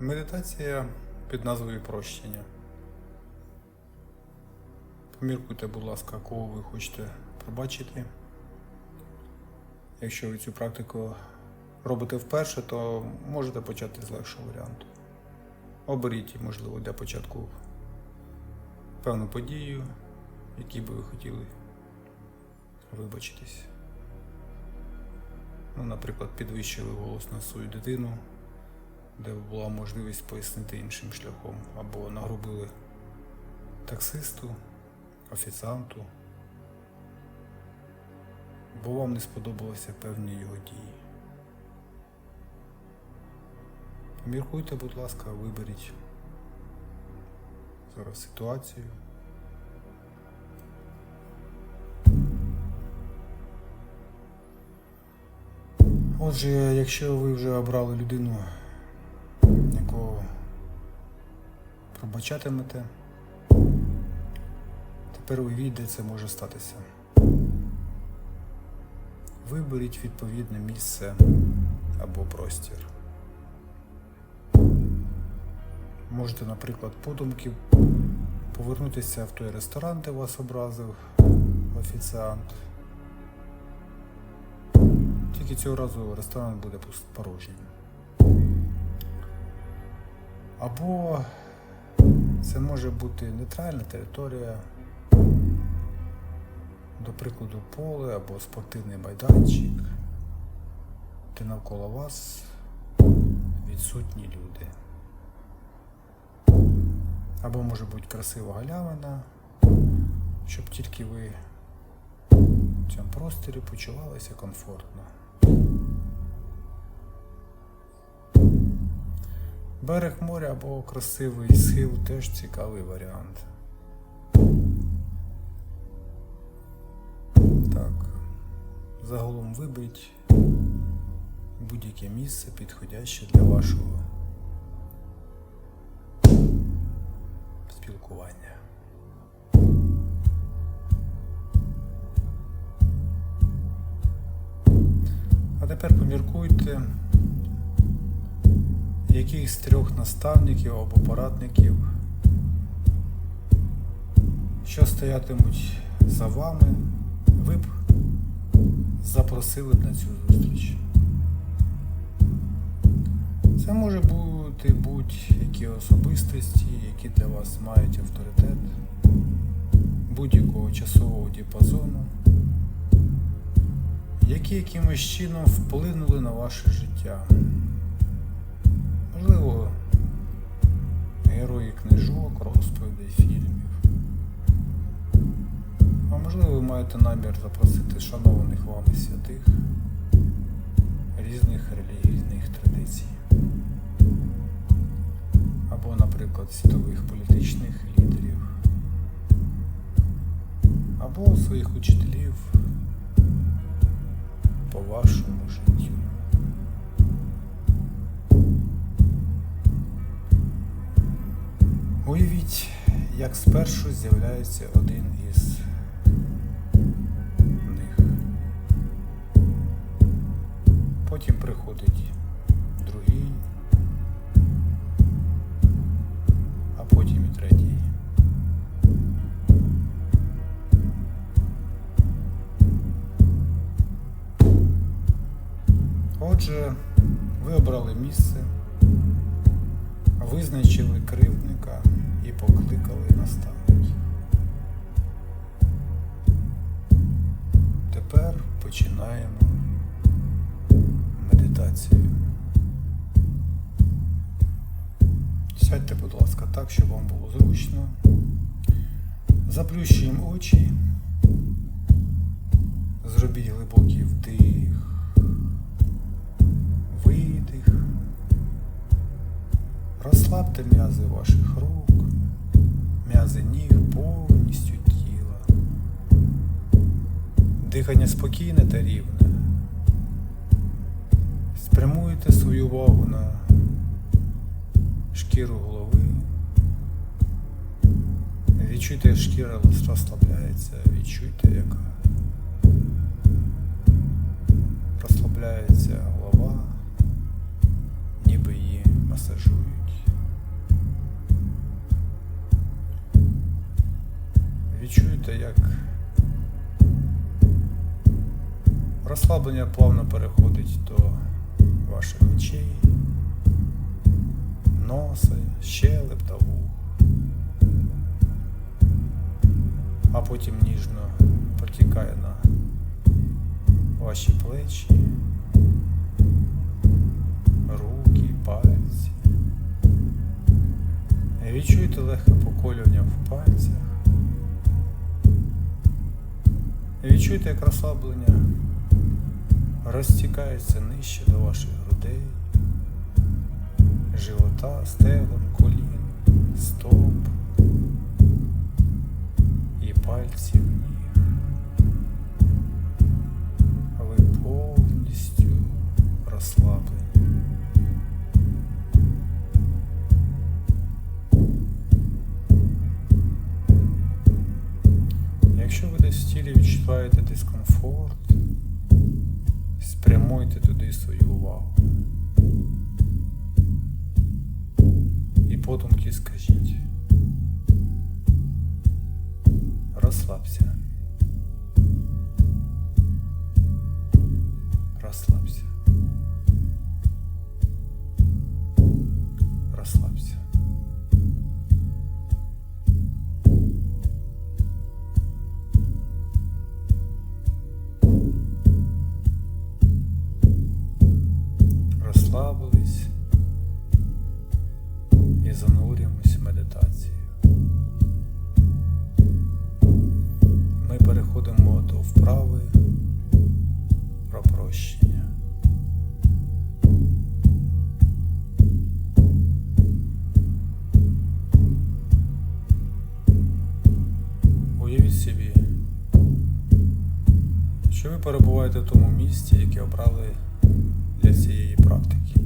Медитація під назвою прощення. Поміркуйте, будь ласка, кого ви хочете пробачити. Якщо ви цю практику робите вперше, то можете почати з легшого варіанту. Оберіть, можливо, для початку певну подію, якій би ви хотіли вибачитись. Ну, наприклад, підвищили голос на свою дитину, де була можливість пояснити іншим шляхом, або нагрубили таксисту, офіціанту, бо вам не сподобалися певні його дії. Поміркуйте, будь ласка, виберіть зараз ситуацію. Отже, якщо ви вже обрали людину, пробачатимете, тепер уявіть, де це може статися. Виберіть відповідне місце або простір. Можете, наприклад, подумки повернутися в той ресторан, де вас образив офіціант. Тільки цього разу ресторан буде порожнім. Або це може бути нейтральна територія, до прикладу, поле або спортивний майданчик, де навколо вас відсутні люди. Або може бути красива галявина, щоб тільки ви в цьому просторі почувалися комфортно. Берег моря або красивий схил теж цікавий варіант. Так. Загалом виберіть будь-яке місце підходяще для вашого спілкування. А тепер поміркуйте, яких трьох наставників або порадників, що стоятимуть за вами, ви б запросили б на цю зустріч. Це може бути будь-які особистості, які для вас мають авторитет, будь-якого часового діапазону, які якимось чином вплинули на ваше життя. Можливо, герої книжок, розповідей, фільмів. А можливо, ви маєте намір запросити шанованих вами святих різних релігійних традицій. Або, наприклад, світових політичних лідерів, або своїх учителів по вашому життю. Уявіть, як спершу з'являється один із них. Потім приходить Сядьте, будь ласка, так, щоб вам було зручно. Заплющуємо очі. Зробіть глибокий вдих, видих. Розслабте м'язи ваших рук, м'язи ніг повністю тіла. Дихання спокійне та рівне. Спрямуйте свою увагу на шкіру голови. Відчуйте, як шкіра розслабляється, відчуйте, як розслабляється голова, ніби її масажують. Відчуйте, як розслаблення плавно переходить до ваших очей носа, щелеп та вух. А потім ніжно протікає на ваші плечі, руки, пальці. Відчуйте легке поколювання в пальцях. Відчуйте, як розслаблення розтікається нижче до ваших грудей, живота, стегон, колін, стоп і пальців ніг. Ви повністю розслаблені. Якщо ви десь в тілі відчуваєте дискомфорт, спрямуйте туди свою увагу. Подумки скажіть. Розслабся. Розслабся. Ви перебуваєте в тому місці, яке обрали для цієї практики.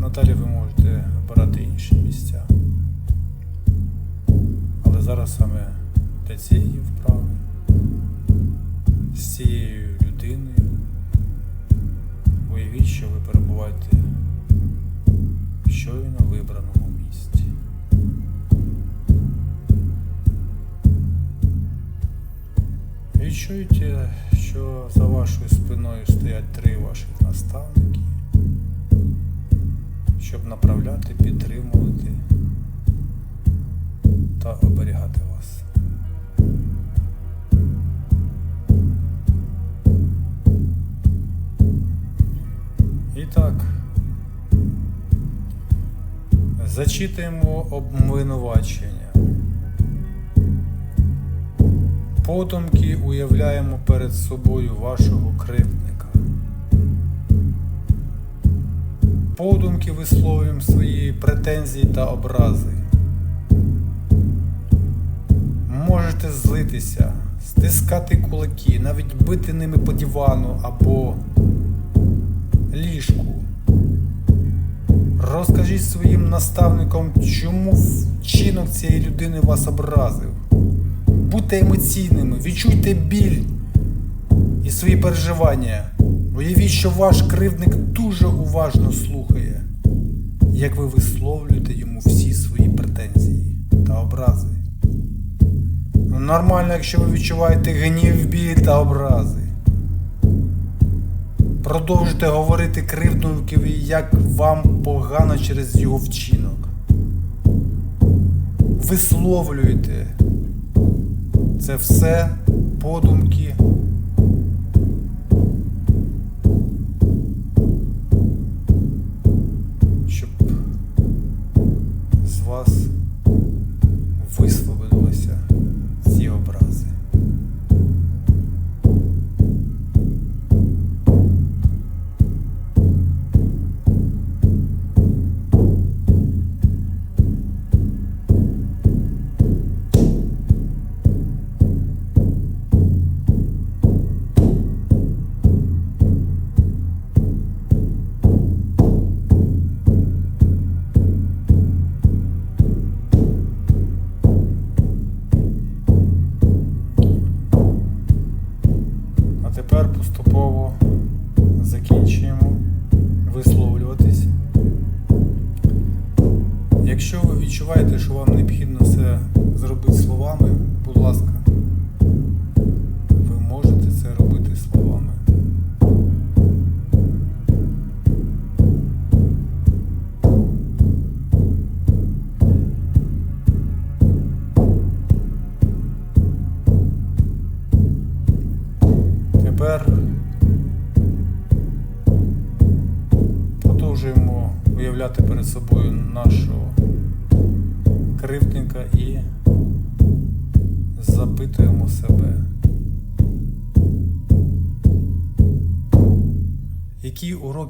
Надалі ви можете обирати інші місця. Але зараз саме для цієї вправи з цією людиною уявіть, що ви перебуваєте в щойно вибраному Відчуйте, що за вашою спиною стоять три ваших наставники, щоб направляти, підтримувати та оберігати вас. І так, зачитуємо обвинувачення. Подумки уявляємо перед собою вашого кривдника. Подумки висловлюємо свої претензії та образи. Можете злитися, стискати кулаки, навіть бити ними по дивану або ліжку. Розкажіть своїм наставникам, чому вчинок цієї людини вас образив. Будьте емоційними, відчуйте біль і свої переживання. Уявіть, що ваш кривдник дуже уважно слухає, як ви висловлюєте йому всі свої претензії та образи. Нормально, якщо ви відчуваєте гнів, біль та образи. Продовжуйте говорити кривдникові, як вам погано через його вчинок. Висловлюйте це все подумки. Щоб з вас висвободилися Якщо ви відчуваєте, що вам необхідно це зробити словами, будь ласка.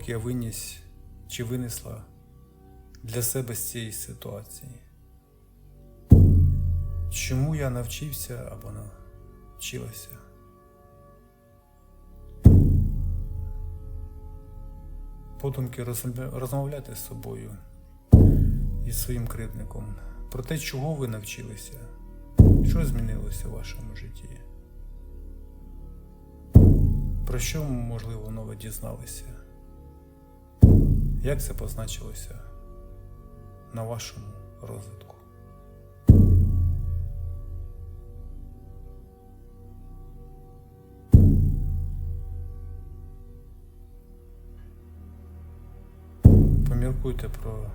Я виніс чи винесла для себе з цієї ситуації? Чому я навчився або навчилася? Подумки розмовля- розмовляйте з собою і своїм кривдником про те, чого ви навчилися, що змінилося в вашому житті, про що, можливо, нове дізналися, як це позначилося на вашому розвитку. Поміркуйте про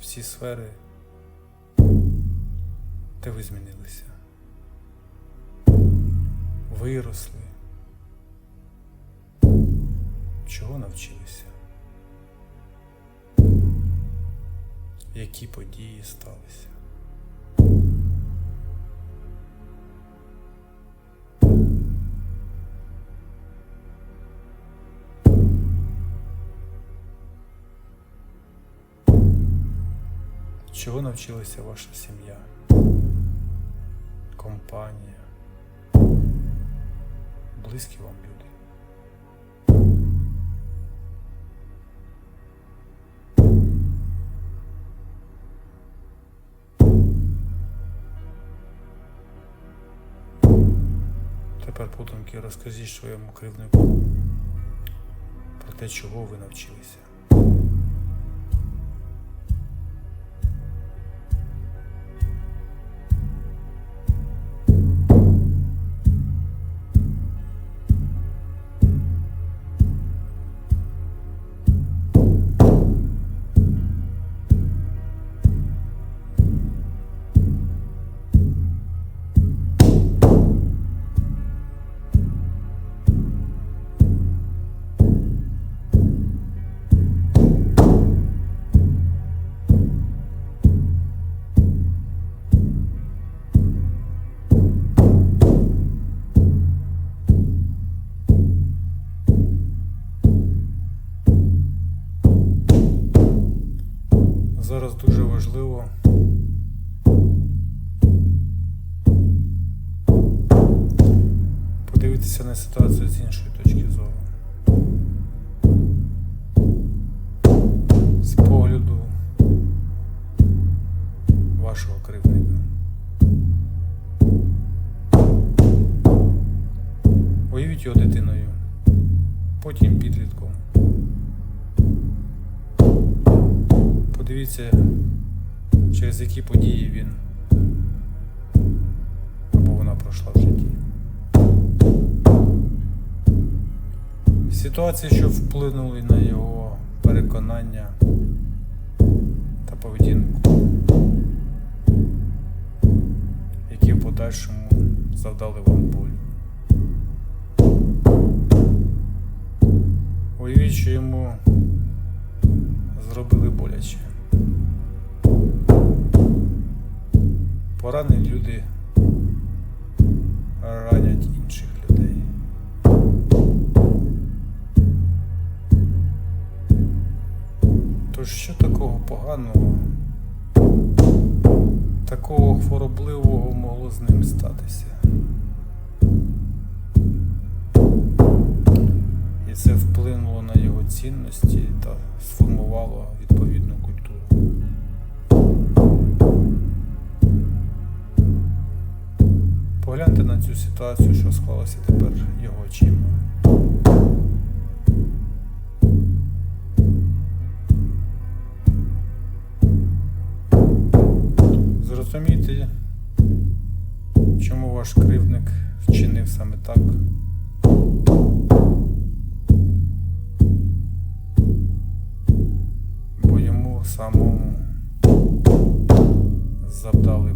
всі сфери, де ви змінилися. Виросли. Чого навчилися? Які події сталися? Чого навчилася ваша сім'я? Компанія? Близькі вам люди? Тепер потомки розкажіть своєму кривнику про те, чого ви навчилися. Важливо подивитися на ситуацію з іншої точки зору. З погляду вашого кривника. Уявіть його дитиною, потім підлітком. Подивіться, через які події він або вона пройшла в житті. Ситуації, що вплинули на його переконання та поведінку, які в подальшому завдали вам болю. Уявіть, що йому зробили боляче. Поранені люди ранять інших людей. Тож що такого поганого, такого хворобливого могло з ним статися? І це вплинуло на його цінності та сформувало цю ситуацію, що склалася тепер його очима. Зрозумійте, Чому ваш кривдник вчинив саме так? Бо йому самому завдали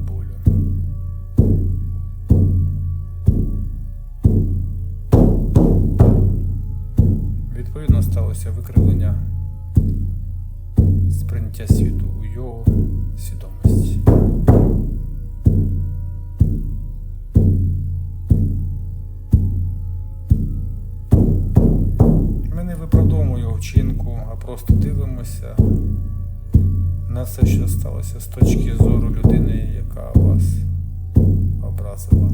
на все, що сталося з точки зору людини, яка вас образила.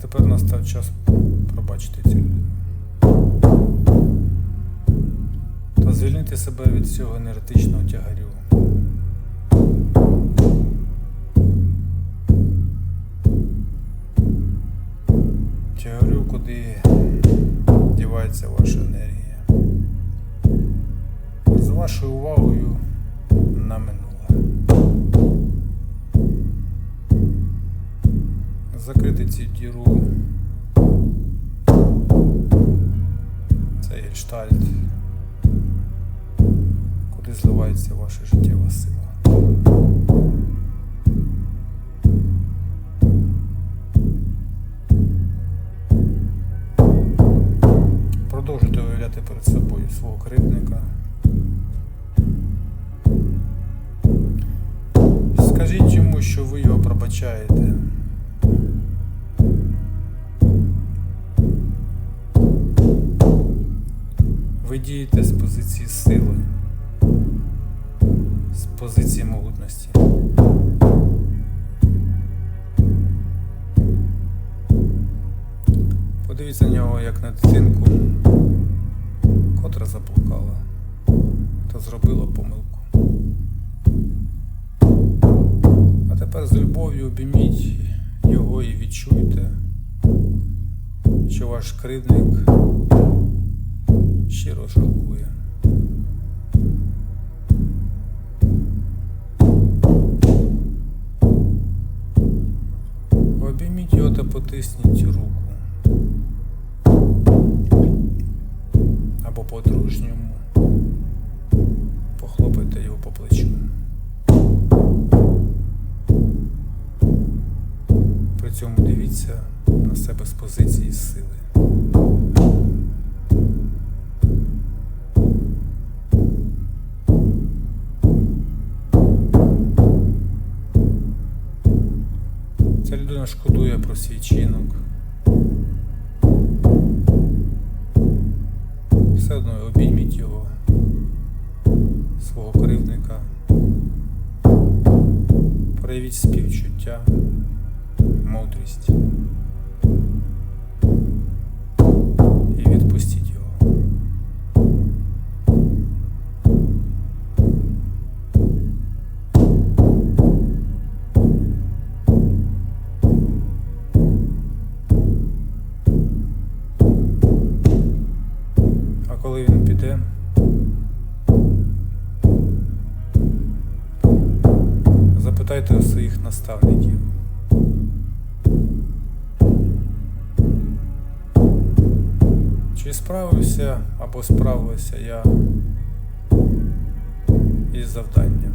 Тепер настав час себе від цього енергетичного тягарю. Тягарю, куди дівається ваша енергія. З вашою увагою на минуле. закрити цю діру. Цей гельштальт, зливається ваша життєва сила. Продовжуйте уявляти перед собою свого кривдника. Скажіть йому, що ви його пробачаєте. Ви дієте з позиції сили, позиції могутності. Подивіться на нього як на дитинку, котра заблукала та зробила помилку. А тепер з любов'ю обійміть його і відчуйте, що ваш кривдник щиро жалкує. Потисніть руку. Або по-дружньому похлопайте його по плечу. При цьому дивіться на себе з позиції сили. Свого. Проявіть співчуття, мудрість. Справився або справилася я із завданням?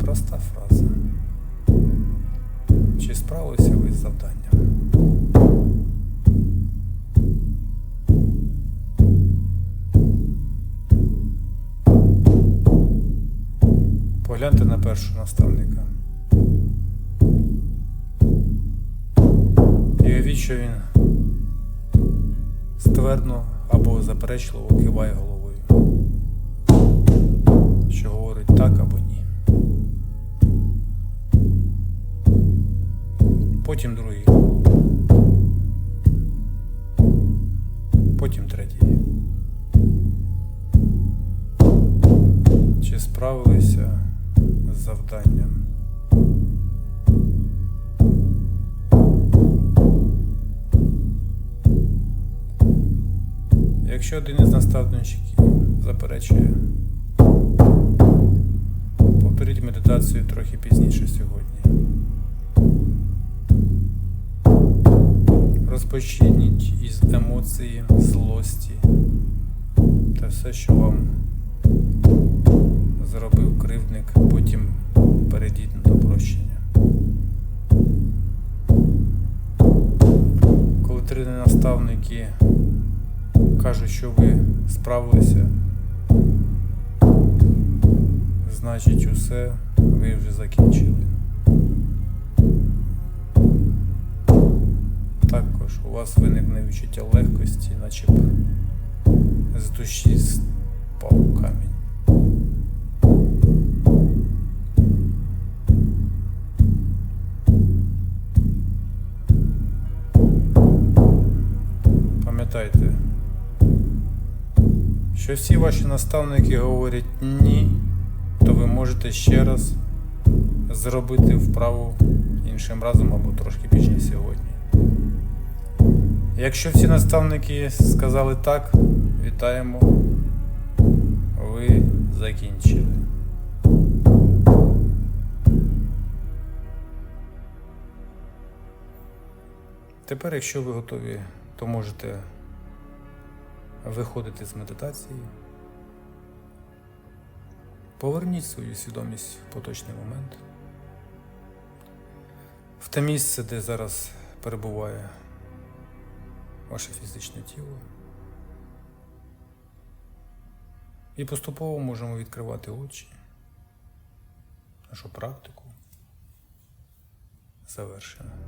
Проста фраза. заперечливо киває головою, що говорить так або ні. Потім другий. Потім третій. Чи справилися з завданням? Якщо один із наставничків заперечує, повторіть медитацію трохи пізніше сьогодні. Розпочніть із емоції, злості та все, що вам зробив кривдник, потім перейдіть до прощення. Коли три наставники кажуть, що ви справилися, значить усе, ви вже закінчили. Також у вас виникне відчуття легкості, наче з душі спав камінь. Всі ваші наставники говорять ні, то ви можете ще раз зробити вправу іншим разом або трошки пізніше сьогодні. Якщо всі наставники сказали так, вітаємо. Ви закінчили. Тепер, якщо ви готові, то можете виходити з медитації. Поверніть свою свідомість в поточний момент. В те місце, де зараз перебуває ваше фізичне тіло. І поступово можемо відкривати очі. Нашу практику завершено.